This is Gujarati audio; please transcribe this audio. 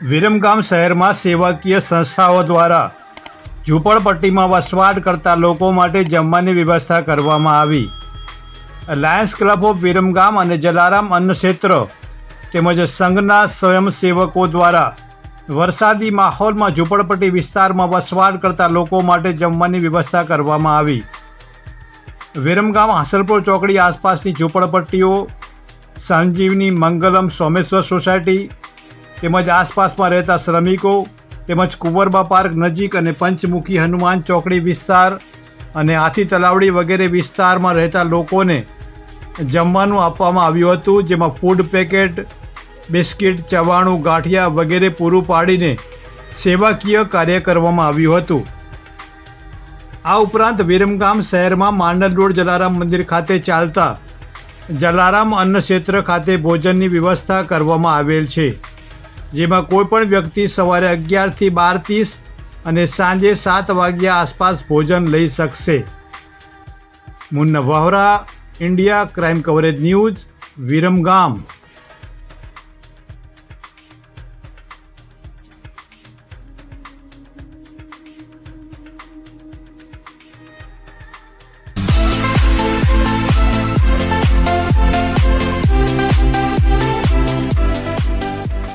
વિરમગામ શહેરમાં સેવાકીય સંસ્થાઓ દ્વારા ઝૂંપડપટ્ટીમાં વસવાટ કરતા લોકો માટે જમવાની વ્યવસ્થા કરવામાં આવી. લાયન્સ ક્લબ ઓફ વિરમગામ અને જલારામ અન્ન ક્ષેત્ર તેમજ સંઘના સ્વયંસેવકો દ્વારા વરસાદી માહોલમાં ઝૂંપડપટ્ટી વિસ્તારમાં વસવાટ કરતા લોકો માટે જમવાની વ્યવસ્થા કરવામાં આવી. વિરમગામ હાસલપુર ચોકડી આસપાસની ઝૂંપડપટ્ટીઓ, સંજીવની મંગલમ સોમેશ્વર સોસાયટી તેમજ આસપાસમાં રહેતા શ્રમિકો, તેમજ કુંવરબા પાર્ક નજીક અને પંચમુખી હનુમાન ચોકડી વિસ્તાર અને હાથી તલાવડી વગેરે વિસ્તારમાં રહેતા લોકોને જમવાનું આપવામાં આવ્યું હતું, જેમાં ફૂડ પેકેટ બિસ્કિટ, ચવાણું, ગાંઠિયા વગેરે પૂરું પાડીને સેવાકીય કાર્ય કરવામાં આવ્યું હતું. આ ઉપરાંત વિરમગામ શહેરમાં માંડલ રોડ જલારામ મંદિર ખાતે ચાલતા જલારામ અન્ન ક્ષેત્ર ખાતે ભોજનની વ્યવસ્થા કરવામાં આવેલ છે. જેમાં કોઈપણ વ્યક્તિ સવારે અગિયારથી બાર ત્રીસ અને સાંજે સાત વાગ્યા આસપાસ ભોજન લઈ શકશે. Munna Vohra, India, crime coverage news, Viramgam.